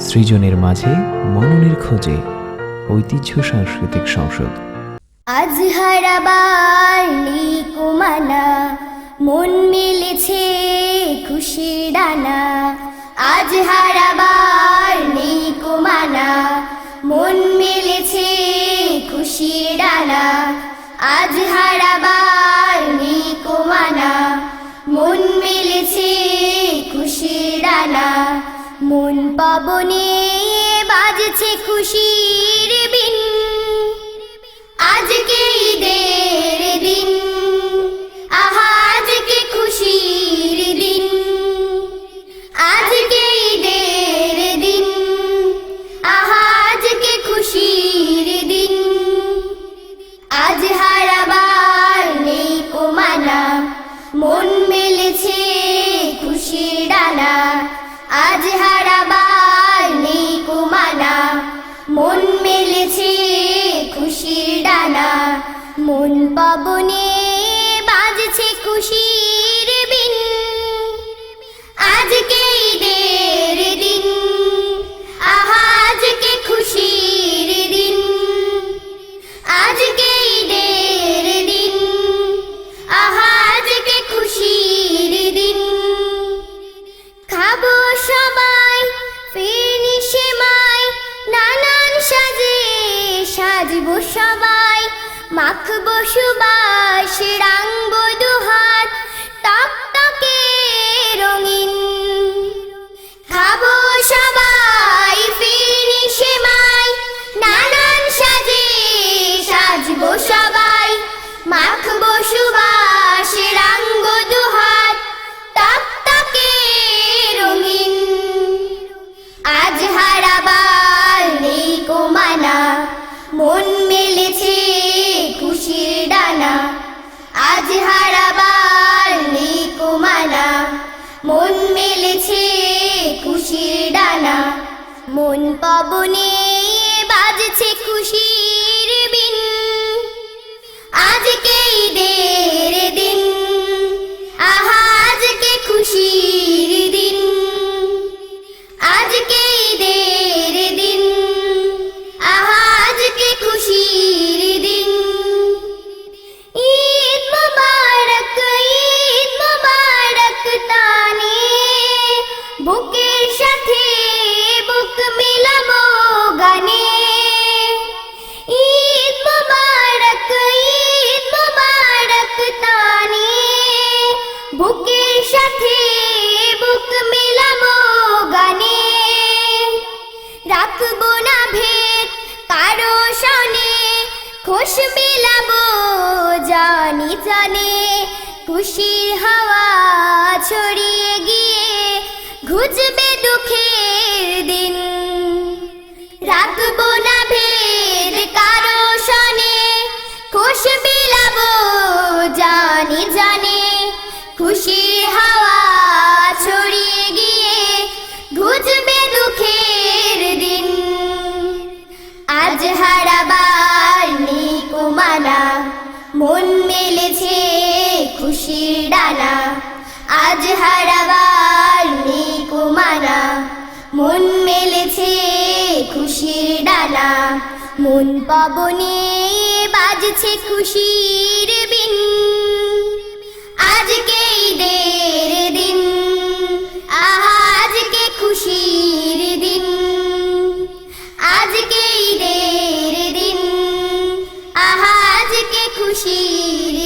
সৃজনের মাঝে মননের খোঁজে ঐতিহ্য সাংস্কৃতিক সংসদ। আজ কুমানা, মন মিলেছে খুশি ডানা আজ হারাবার কুমানা, মন মিলেছে খুশি ডানা আজ হারাবার মন পাবনে বাজছে খুশির বিন। আজকে মন পাবনে বাজছে খুশির বিন আজকে ঈদের দিন, আহা, আজকে খুশির দিন। আজকে ঈদের দিন, আহা, আজকে খুশির দিন। খাব সবাই, ফিরি সেমাই, নানান সাজে সাজবো সবাই। মাখবো সুবাস রাঙবো দুহাত টকটকে রঙিন। খাব সবাই ফিরি সেমাই, নানান সাজে সাজবো সবাই। মাখবো সুবাস রাঙ্গ দুহাত টকটকে রঙিন। আজ হারাবার নেই কোমানা মন মেলেছে আজ হারাবার নিকুমানা মন মেলেছে খুশির ডানা। মন পবনে বাজছে খুশির সাথে বুক গানে। রাখব না ভেদ কারও খুশ জানি জানে। হাওয়া ছড়িয়ে গিয়ে ঘুচবে দুঃখের দিন। রাখব না ভেদ কারও শনে, খুশ মিলাবো জানি জানে। খুশির ডানা আজ হারাবার নেই কুমানা মন মেলেছে খুশির ডানা মন পবনে বাজছে খুশির বিন আজকে ঈদের দিন আজকে খুশির দিন। আজকে ঈদের দিন আজকে খুশির